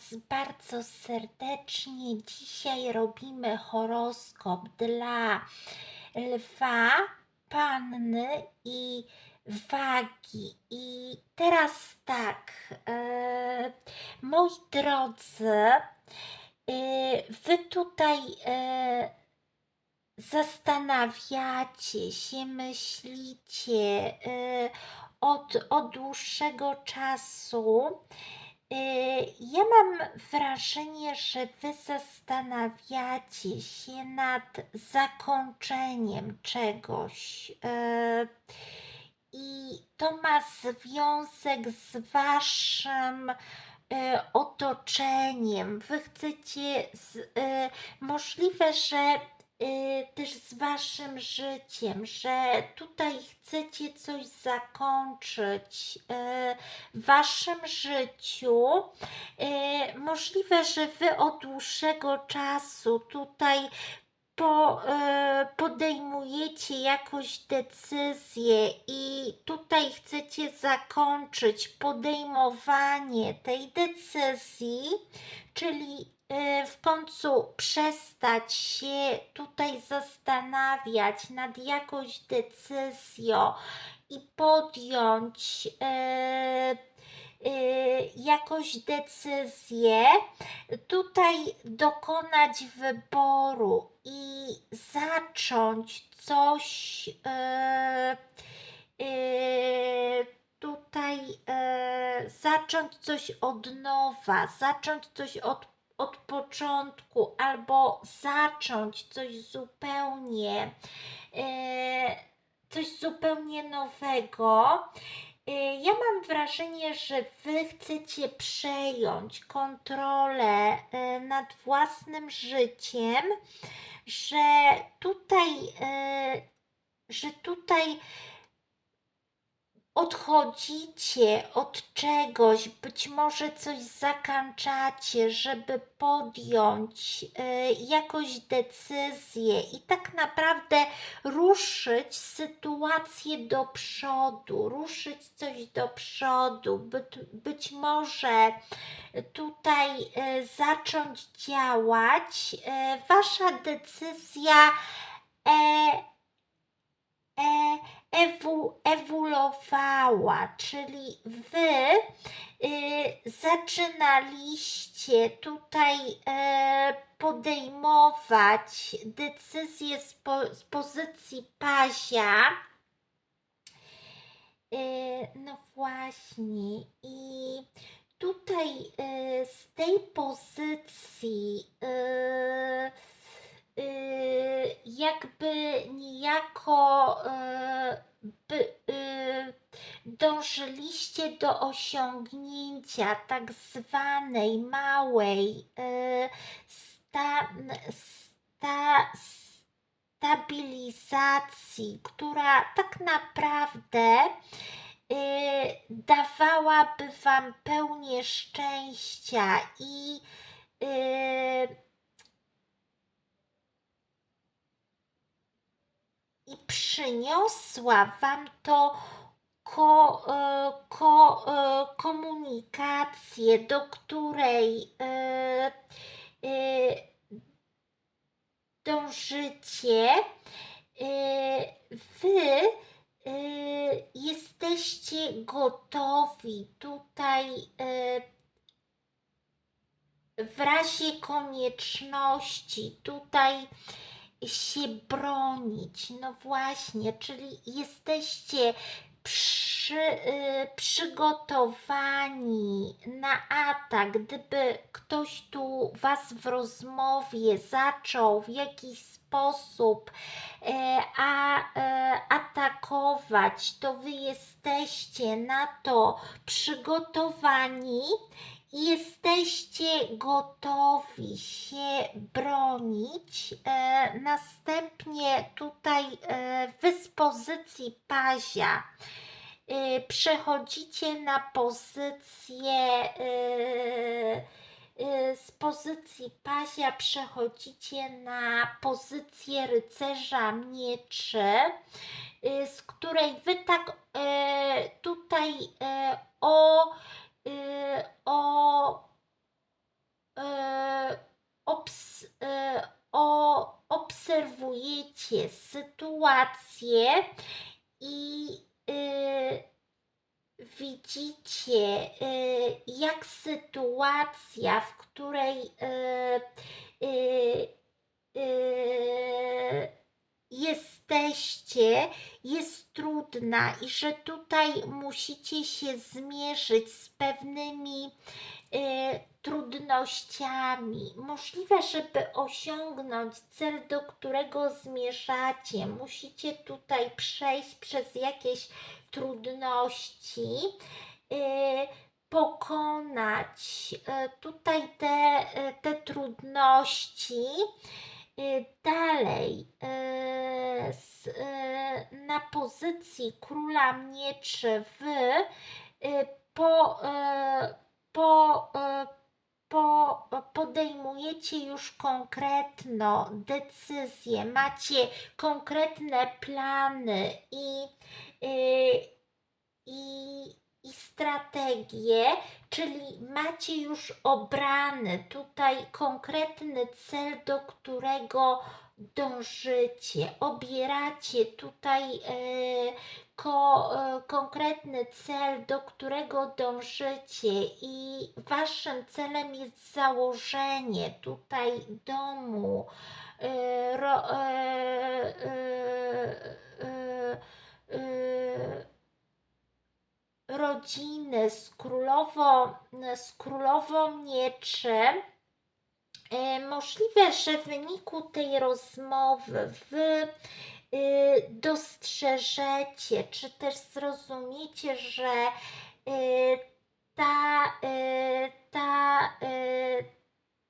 Was bardzo serdecznie. Dzisiaj robimy horoskop dla lwa, panny i wagi. I teraz tak, e, moi drodzy, e, Wy tutaj e, zastanawiacie się, myślicie e, od, od dłuższego czasu. E, Ja mam wrażenie, że Wy zastanawiacie się nad zakończeniem czegoś. e, I to ma związek z Waszym e, otoczeniem. Wy chcecie, możliwe, że y, też z waszym życiem, że tutaj chcecie coś zakończyć y, w waszym życiu. Y, możliwe, że wy od dłuższego czasu tutaj po, y, podejmujecie jakąś decyzję i tutaj chcecie zakończyć podejmowanie tej decyzji, czyli y, w końcu przestać się tutaj zastanawiać nad jakąś decyzją i podjąć y, y, jakąś decyzję, tutaj dokonać wyboru i zacząć coś tutaj zacząć coś od nowa, zacząć coś od, od początku, albo zacząć coś zupełnie e, coś zupełnie nowego. E, Ja mam wrażenie, że Wy chcecie przejąć kontrolę e, nad własnym życiem, że tutaj, że tutaj odchodzicie od czegoś, być może coś zakończacie, żeby podjąć e, jakąś decyzję i tak naprawdę ruszyć sytuację do przodu, ruszyć coś do przodu, być, być może tutaj e, zacząć działać. E, wasza decyzja e, e, ewu, ewoluowała, czyli wy y, zaczynaliście tutaj e, podejmować decyzje z, po, z pozycji pazia. E, no właśnie, i tutaj e, z tej pozycji jakby niejako e, by, e, dążyliście do osiągnięcia tak zwanej małej sta, sta, stabilizacji, która tak naprawdę y, dawałaby Wam pełnię szczęścia i y, i przyniosła Wam to ko, e, ko, e, komunikację, do której e, dążycie, Wy jesteście gotowi tutaj w razie konieczności tutaj się bronić. No właśnie, czyli jesteście przy, y, przygotowani na atak, gdyby ktoś tu was w rozmowie zaczął w jakiś sposób e, a, e, atakować, to wy jesteście na to przygotowani jesteście gotowi się bronić. E, następnie tutaj e, wy z pozycji pazia e, przechodzicie na pozycję e, e, z pozycji pazia przechodzicie na pozycję rycerza mieczy, e, z której wy tak e, tutaj e, o, o obs, y, o, obserwujecie sytuację i y, widzicie, y, jak sytuacja, w której y, y, y, jesteście, jest trudna i że tutaj musicie się zmierzyć z pewnymi y, trudnościami. Możliwe, żeby osiągnąć cel, do którego zmierzacie, musicie tutaj przejść przez jakieś trudności, y, pokonać y, tutaj te, y, te trudności. Y, Dalej, s- y, na pozycji króla mieczy y, po, po, po, podejmujecie już konkretną decyzję, macie konkretne plany i, i, i strategię, czyli macie już obrany tutaj konkretny cel, do którego dążycie. Obieracie tutaj e, ko, e, konkretny cel, do którego dążycie i waszym celem jest założenie tutaj domu, e, ro, e, e, rodziny z królową, z królową mieczy. E, Możliwe, że w wyniku tej rozmowy wy y, dostrzeżecie, czy też zrozumiecie, że y, ta, ta,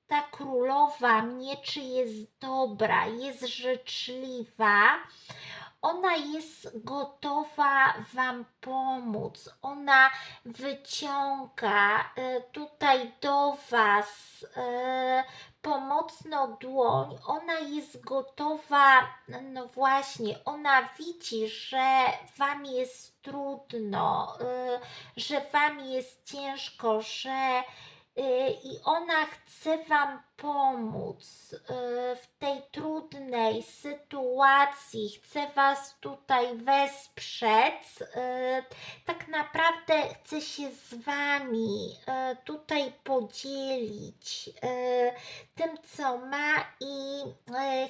ta królowa mieczy jest dobra, jest życzliwa ona jest gotowa Wam pomóc. Ona wyciąga e, tutaj do Was e, pomocną dłoń. Ona jest gotowa, no właśnie, ona widzi, że Wam jest trudno, e, że Wam jest ciężko, że Y, i ona chce Wam pomóc y, w tej trudnej sytuacji, chce Was tutaj wesprzeć. y, Tak naprawdę chce się z Wami y, tutaj podzielić y, tym, co ma i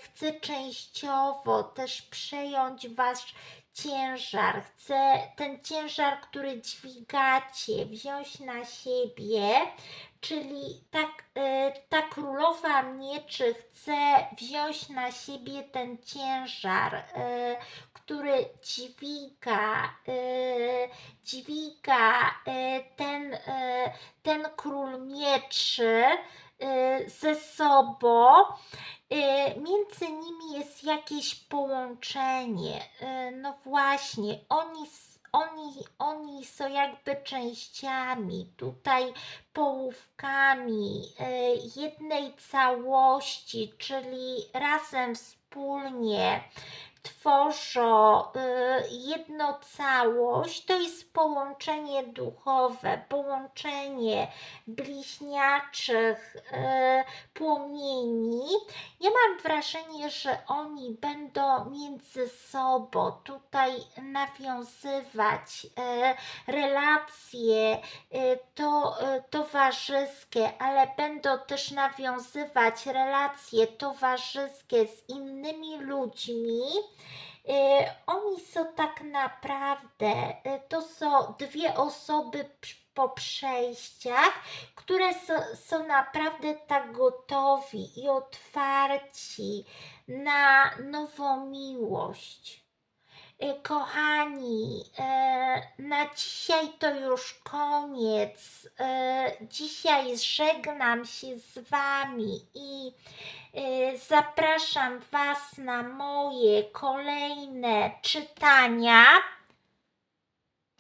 chce częściowo też przejąć Wasz ciężar. Chce ten ciężar, który dźwigacie, wziąć na siebie Czyli tak, y, ta królowa mieczy chce wziąć na siebie ten ciężar, y, który dźwiga, y, dźwiga ten, ten król mieczy ze sobą. Między nimi jest jakieś połączenie. No właśnie, oni oni, oni są jakby częściami, tutaj połówkami y, jednej całości, czyli razem wspólnie tworzą y, jedną całość. To jest połączenie duchowe, połączenie bliźniaczych y, płomieni. Ja mam wrażenie, że oni będą między sobą tutaj nawiązywać e, relacje to, towarzyskie, ale będą też nawiązywać relacje towarzyskie z innymi ludźmi. E, Oni są tak naprawdę, e, to są dwie osoby po przejściach, które są, są naprawdę tak gotowi i otwarci na nową miłość. E, Kochani, e, na dzisiaj to już koniec. E, Dzisiaj żegnam się z Wami i zapraszam Was na moje kolejne czytania.